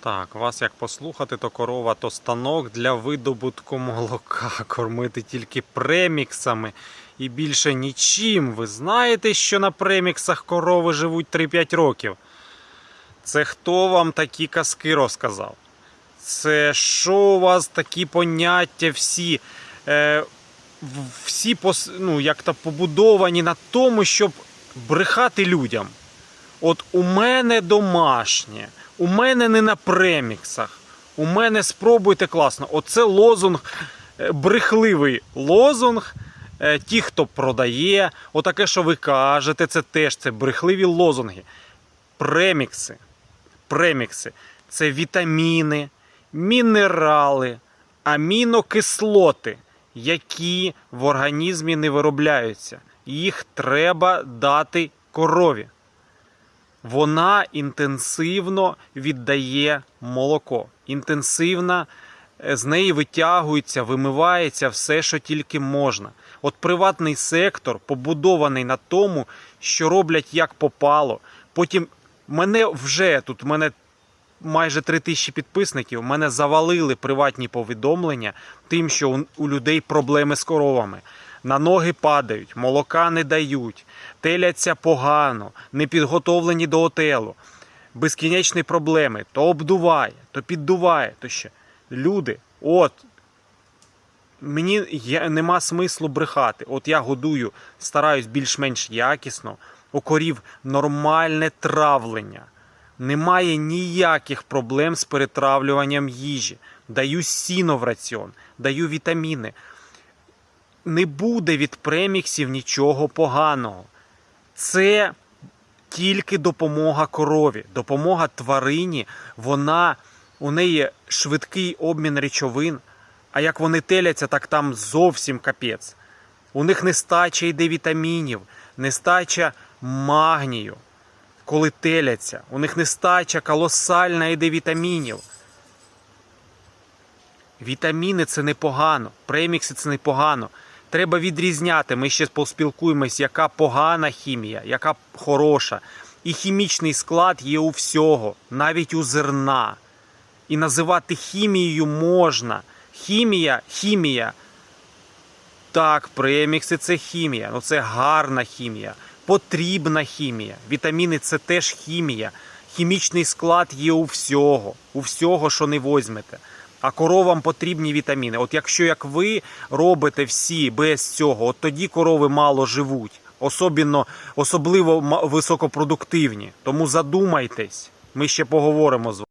Так, вас як послухати, то корова, то станок для видобутку молока. Кормити тільки преміксами і більше нічим. Ви знаєте, що на преміксах корови живуть 3-5 років? Це хто вам такі казки розказав? Це що у вас такі поняття всі? Е, всі ну, як то побудовані на тому, щоб брехати людям. От у мене домашнє, у мене не на преміксах, у мене спробуйте класно. Оце лозунг, е, брехливий лозунг. Е, Ті, хто продає, отаке, що ви кажете, це теж це брехливі лозунги. Премікси. Премікси це вітаміни, мінерали, амінокислоти, які в організмі не виробляються. Їх треба дати корові вона інтенсивно віддає молоко. Інтенсивно е, з неї витягується, вимивається все, що тільки можна. От приватний сектор побудований на тому, що роблять як попало. Потім мене вже тут, мене майже три тисячі підписників, мене завалили приватні повідомлення тим, що у людей проблеми з коровами. На ноги падають, молока не дають, теляться погано, не підготовлені до отелу. Безкінечні проблеми. То обдуває, то піддуває, то ще. Люди, от. Мені є, нема смислу брехати. От я годую, стараюсь більш-менш якісно. У корів нормальне травлення. Немає ніяких проблем з перетравлюванням їжі. Даю сіно в раціон, даю вітаміни. Не буде від преміксів нічого поганого. Це тільки допомога корові, допомога тварині. Вона у неї швидкий обмін речовин. А як вони теляться, так там зовсім капець. У них нестача йде вітамінів, нестача магнію, коли теляться. У них нестача колосальна йде вітамінів. Вітаміни це непогано, премікси це непогано. Треба відрізняти. Ми ще поспілкуємось, яка погана хімія, яка хороша. І хімічний склад є у всього, навіть у зерна. І називати хімією можна. Хімія, хімія. Так, премікси це хімія. Ну це гарна хімія, потрібна хімія. Вітаміни це теж хімія. Хімічний склад є у всього, у всього, що не возьмете. А коровам потрібні вітаміни. От якщо як ви робите всі без цього, от тоді корови мало живуть. Особливо, особливо високопродуктивні. Тому задумайтесь, ми ще поговоримо з вами.